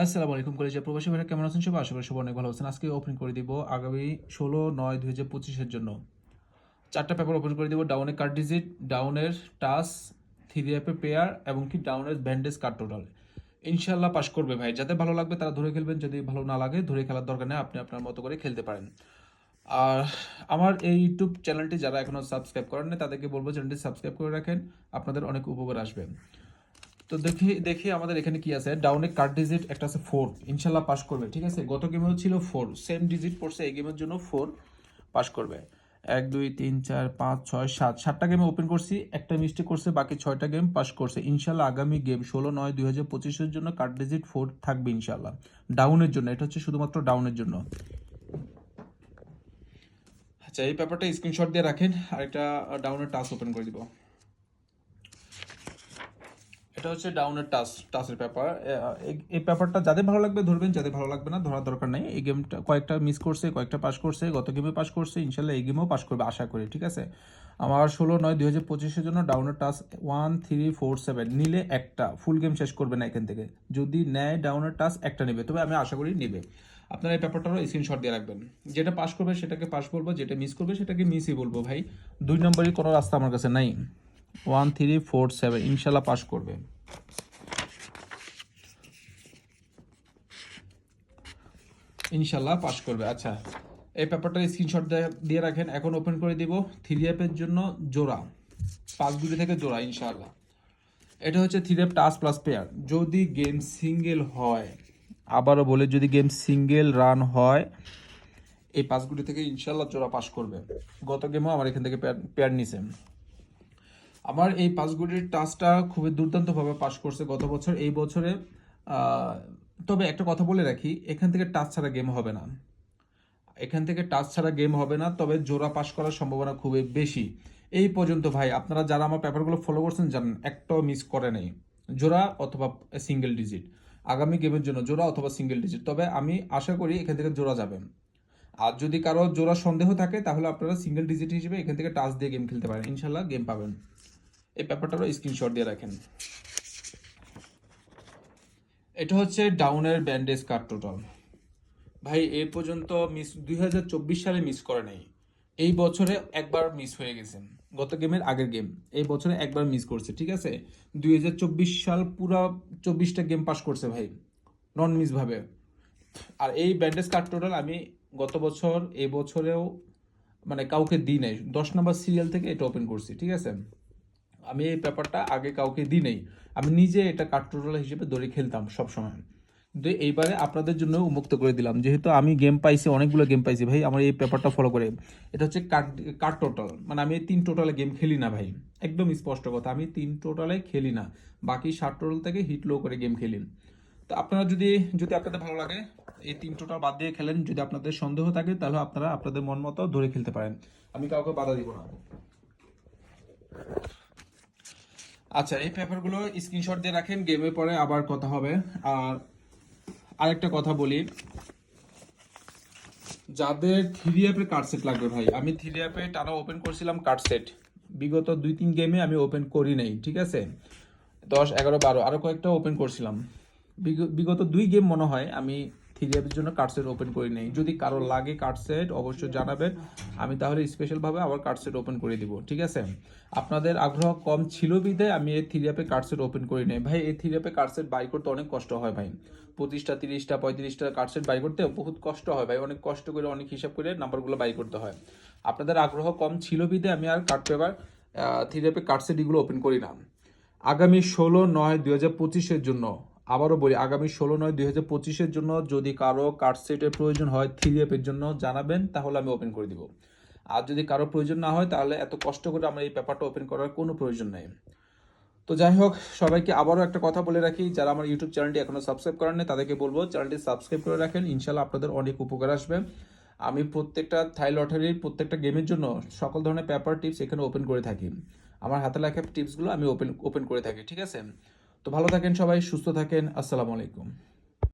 আসসালামু আলাইকুম কলেজের প্রবাসী ভাইরা, কেমন আছেন সবাই? আশা করি সবাই অনেক ভালো আছেন। আজকে ওপেন করে দিব আগামী ষোলো নয় দুই হাজার পঁচিশের জন্য। চারটা পেপার ওপেন করে দিব ডাউনের কার্ড ডিজিট ডাউনের টাস থ্রি অ্যাপে পেয়ার এবং কি ডাউনের ব্যান্ডেজ কার্ড টোটাল ইনশাল্লাহ পাস করবে ভাই। যাদের ভালো লাগবে তারা ধরে খেলবেন, যদি ভালো না লাগে ধরে খেলার দরকার নেই, আপনি আপনার মতো করে খেলতে পারেন। আর আমার এই ইউটিউব চ্যানেলটি যারা এখনও সাবস্ক্রাইব করেন না তাদেরকে বলব চ্যানেলটি সাবস্ক্রাইব করে রাখেন, আপনাদের অনেক উপকার আসবে। তো দেখি দেখি আমাদের এখানে কি আছে। ডাউনে কার্ড ডিজিট একটা আছে ফোর ইনশাল্লাহ পাস করবে, ঠিক আছে? গত গেমেও ছিল ফোর সেম ডিজিট পড়ছে এই গেমের জন্য ফোর পাস করবে। এক, দুই, তিন, চার, পাঁচ, ছয়, সাত। সাতটা গেমে ওপেন করছি, একটা মিস্টেক করছে, বাকি ছয়টা গেম পাস করছে। ইনশাল্লাহ আগামী গেম ষোলো, নয়, দুই হাজার পঁচিশের জন্য কার্ড ডিজিট ফোর থাকবে ইনশাল্লাহ। ডাউনের জন্য, এটা হচ্ছে শুধুমাত্র ডাউনের জন্য। আচ্ছা এই পেপারটা স্ক্রিনশট দিয়ে রাখেন। আর একটা ডাউনের টাস ওপেন করে দিব। এটা হচ্ছে ডাউনের টাস টাসের পেপার এই পেপারটা যাদের ভালো লাগবে ধরবেন, যাদের ভালো লাগবে না, ধরার দরকার নেই। এই গেমটা কয়েকটা মিস করছে, কয়েকটা পাস করছে, গত গেমে পাস করছে, ইনশাল্লাহ এই গেমেও পাস করবে, আশা করি, ঠিক আছে? আমার ষোলো, নয়, দুই হাজার পঁচিশের জন্য ডাউনের টাস ওয়ান থ্রি ফোর সেভেন নিলে একটা ফুল গেম শেষ করবে না এখান থেকে। যদি নেয় ডাউনের টাস একটা নেবে, তবে আমি আশা করি নেবে। আপনারা এই পেপারটারও স্ক্রিনশট দিয়ে রাখবেন। যেটা পাস করবে, সেটাকে পাস বলব, যেটা মিস করবে, সেটাকে মিসই বলব, ভাই। দুই নম্বরই কোনো রাস্তা আমার কাছে নাই। ওয়ান থ্রি ফোর সেভেন ইনশাল্লাহ পাস করবে। ইনশাল্লাহ পাস করবে। আচ্ছা এই পেপারটা স্ক্রিনশট দিয়ে রাখেন। এখন ওপেন করে দিব থ্রি অ্যাপের জন্য জোড়া, পাঁচগুলি থেকে জোড়া ইনশাল্লাহ এটা হচ্ছে থ্রি অ্যাপ টাস প্লাস পেয়ার যদি গেম সিঙ্গেল হয়, আবারও বলে, যদি গেম সিঙ্গেল রান হয়, এই পাঁচগুলি থেকে ইনশাল্লাহ জোড়া পাস করবে। গত গেমও আমার এখান থেকে পেয়ার নিছে। আমার এই পাঁচগুলির টাচটা খুবই দুর্দান্তভাবে পাস করছে গত বছর। এই বছরে তবে একটা কথা বলে রাখি, এখান থেকে টাচ ছাড়া গেম হবে না। এখান থেকে টাচ ছাড়া গেম হবে না, তবে জোড়া পাস করার সম্ভাবনা খুবই বেশি। এই পর্যন্ত ভাই, আপনারা যারা আমার পেপারগুলো ফলো করছেন জানেন, একটাও মিস করে নেই। জোড়া অথবা সিঙ্গেল ডিজিট আগামী গেমের জন্য জোড়া অথবা সিঙ্গেল ডিজিট তবে আমি আশা করি এখান থেকে জোড়া যাবে। আর যদি কারও জোড়া সন্দেহ থাকে, তাহলে আপনারা সিঙ্গেল ডিজিট হিসেবে এখান থেকে টাচ দিয়ে গেম খেলতে পারেন। ইনশাল্লাহ গেম পাবেন। এই পেপারটারও স্ক্রিনশট দিয়ে রাখেন। এটা হচ্ছে ডাউনের ব্যান্ডেজ কার্ড টোটাল ভাই, এ পর্যন্ত মিস দুই হাজার চব্বিশ সালে মিস করে নাই। এই বছরে একবার মিস হয়ে গেছেন গত গেমের আগের গেম এই বছরে একবার মিস করছে, ঠিক আছে? দুই হাজার চব্বিশ সাল পুরো চব্বিশটা গেম পাস করছে ভাই নন মিস ভাবে। আর এই ব্যান্ডেজ কার্ড টোটাল আমি গত বছর এই বছরেও মানে কাউকে দিই নাই। দশ নম্বর সিরিয়াল থেকে এটা ওপেন করছি, ঠিক আছে? আমি এই পেপারটা আগে কাউকে দিই নাই। আমি নিজে এটা কার্ড হিসেবে ধরে খেলতাম সবসময়। কিন্তু এইবারে আপনাদের জন্য উন্মুক্ত করে দিলাম। যেহেতু আমি গেম পাইছি, অনেকগুলো গেম পাইছি ভাই, আমার এই পেপারটা ফলো করে। এটা হচ্ছে কার্ড টোটাল মানে আমি তিন টোটালে গেম খেলি না ভাই। একদম স্পষ্ট কথা, আমি তিন টোটালে খেলি না। বাকি ষাট টোটাল থেকে হিট লো করে গেম খেলি। তো আপনারা যদি যদি আপনাদের ভালো লাগে, এই তিন টোটাল বাদ দিয়ে খেলেন। যদি আপনাদের সন্দেহ থাকে, তাহলে আপনারা আপনাদের মন মতো ধরে খেলতে পারেন। আমি কাউকে বাধা দিব না। আচ্ছা এই পেপারগুলো স্ক্রিনশট দিয়ে রাখেন গেমের পরে আবার কথা হবে। আর আরেকটা কথা বলি। যাদের থ্রি অ্যাপের কার্ড সেট লাগবে ভাই, আমি থ্রি অ্যাপে টানা ওপেন করছিলাম কার্ড সেট বিগত দুই তিন গেমে আমি ওপেন করি নাই, ঠিক আছে? দশ, এগারো, বারো আরও কয়েকটা ওপেন করছিলাম। বিগ- বিগত দুই গেম মনে হয় আমি থ্রি অ্যাপের জন্য কার্ড সেট ওপেন করি নাই। যদি কারও লাগে কার্ড সেট অবশ্যই জানাবেন। আমি তাহলে স্পেশালভাবে আবার কার্ড সেট ওপেন করে দিব, ঠিক আছে? আপনাদের আগ্রহ কম ছিল বিদে আমি এই থ্রি অ্যাপে কার্ড সেট ওপেন করি নাই। ভাই, এই থ্রি অ্যাপে কার্ড সেট বাই করতে অনেক কষ্ট হয় ভাই। পঁচিশটা, তিরিশটা, পঁয়ত্রিশটা কার্ড সেট বাই করতে বহুত কষ্ট হয় ভাই। অনেক কষ্ট করে, অনেক হিসাব করে নাম্বারগুলো বাই করতে হয়। আপনাদের আগ্রহ কম ছিল বিদে আমি আর কার্ড পেপার থ্রি অ্যাপে কার্ড সেট এগুলো ওপেন করি না। আগামী ষোলো নয় দুই হাজার পঁচিশের জন্য আবারও বলি, আগামী ষোলো নয় দুই হাজার পঁচিশের জন্য যদি কারও কার্ড সেটের প্রয়োজন হয় থ্রি অ্যাপের জন্য জানাবেন, তাহলে আমি ওপেন করে দিব। আর যদি কারও প্রয়োজন না হয়, তাহলে এত কষ্ট করে আমার এই পেপারটা ওপেন করার কোনো প্রয়োজন নেই। তো যাই হোক, সবাইকে আবারও একটা কথা বলে রাখি, যারা আমার ইউটিউব চ্যানেলটি এখনও সাবস্ক্রাইব করেন নাই তাদেরকে বলব চ্যানেলটি সাবস্ক্রাইব করে রাখেন, ইনশাল্লাহ আপনাদের অনেক উপকার আসবে। আমি প্রত্যেকটা থাই লটারির প্রত্যেকটা গেমের জন্য সকল ধরনের পেপার টিপস এখানে ওপেন করে থাকি। আমার হাতে লেখা টিপসগুলো আমি ওপেন ওপেন করে থাকি, ঠিক আছে? তো ভালো থাকেন সবাই সুস্থ থাকেন আসসালামু আলাইকুম।